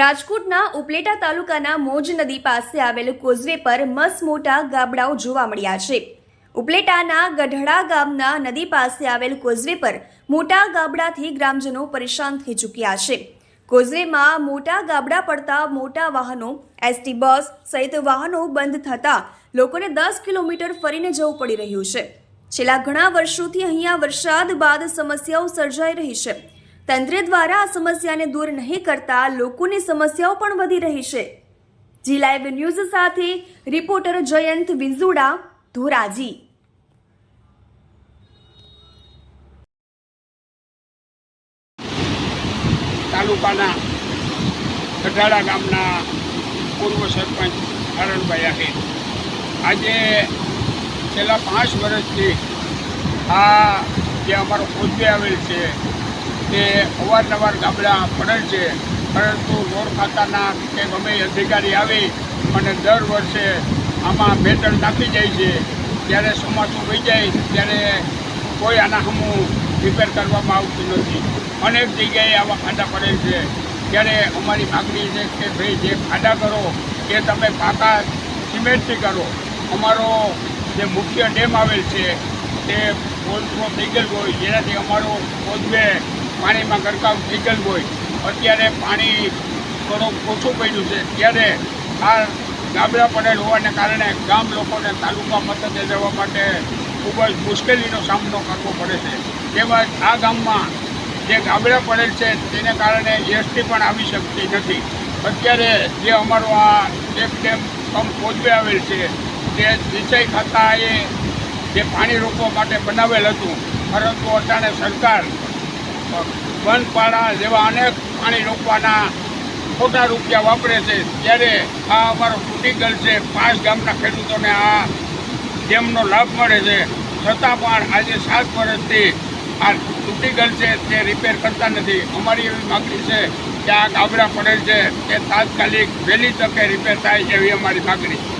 રાજકોટના ઉપલેટા તાલુકાના મોજ નદી પાસે આવેલ કોઝવે પર મસ મોટા ગાબડાઓ જોવા મળ્યા છે. ઉપલેટાના ગઢડા ગામના નદી પાસે આવેલ કોઝવે પર મોટા ગાબડાથી ગ્રામજનો પરેશાન થઈ ચૂક્યા છે. કોઝવેમાં મોટા ગાબડા પડતા મોટા વાહનો એસટી બસ સહિત વાહનો બંધ થતા લોકોને દસ કિલોમીટર ફરીને જવું પડી રહ્યું છે. છેલ્લા ઘણા વર્ષોથી અહીંયા વરસાદ બાદ સમસ્યાઓ સર્જાઈ રહી છે. તંત્ર દ્વારા આ સમસ્યાને દૂર નહીં કરતા લોકોની સમસ્યાઓ પણ વધી રહી છે. જી લાઈવ ન્યૂઝ સાથે રિપોર્ટર જયંત વિંઝુડા, ધોરાજી. તાલુકાના ગઢાડા ગામના પૂર્વ સરપંચ હરણભાઈ આહિર. આજે છેલ્લા પાંચ વર્ષથી આ જે અમારો કોચવે આવેલ છે તે અવારનવાર ગાબડા પડે છે. પરંતુ રોડ ખાતાના કે ગમે અધિકારી આવી અને દર વર્ષે આમાં ભેટણ નાખી જાય છે. જ્યારે ચોમાસું વહી જાય, ત્યારે કોઈ આના હમું રિપેર કરવામાં આવતું નથી. અનેક જગ્યાએ આવા ખાડા પડેલ છે. ત્યારે અમારી માગણી છે કે ભાઈ, જે ખાડા કરો, એ તમે પાકા સિમેન્ટથી કરો. અમારો જે મુખ્ય ડેમ આવેલ છે, તે ઓવરફ્લો થઈ ગયેલ હોય, જેનાથી અમારો કોઝવે પાણીમાં ગરકાવ થઈ હોય. અત્યારે પાણી થોડુંક ઓછું પડ્યું છે. ત્યારે આ ગાબડા પડેલ હોવાને કારણે ગામ લોકોને તાલુકા મથકે જવા માટે ખૂબ જ મુશ્કેલીનો સામનો કરવો પડે છે. તેમજ આ ગામમાં જે ગાબડા પડેલ છે, તેને કારણે એસટી પણ આવી શકતી નથી. અત્યારે જે અમારો આ એક ડેમ કમ કોચવે આવેલ છે, તે સિંચાઈ ખાતાએ જે પાણી રોકવા માટે બનાવેલ હતું. પરંતુ અટાણે સરકાર બંધ પાડા જેવા અનેક પાણી રોકવાના ખોટા રૂપિયા વાપરે છે. ત્યારે આ અમારો ક્રિટિકલ છે. પાંચ ગામના ખેડૂતોને આ ડેમનો લાભ મળે છે. છતાં પણ આજે સાત વર્ષથી આ ક્રિટિકલ છે તે રિપેર કરતા નથી. અમારી એવી માગણી છે કે આ ગાબડા પડેલ છે. તે તાત્કાલિક વહેલી તકે રિપેર થાય એવી અમારી માગણી છે.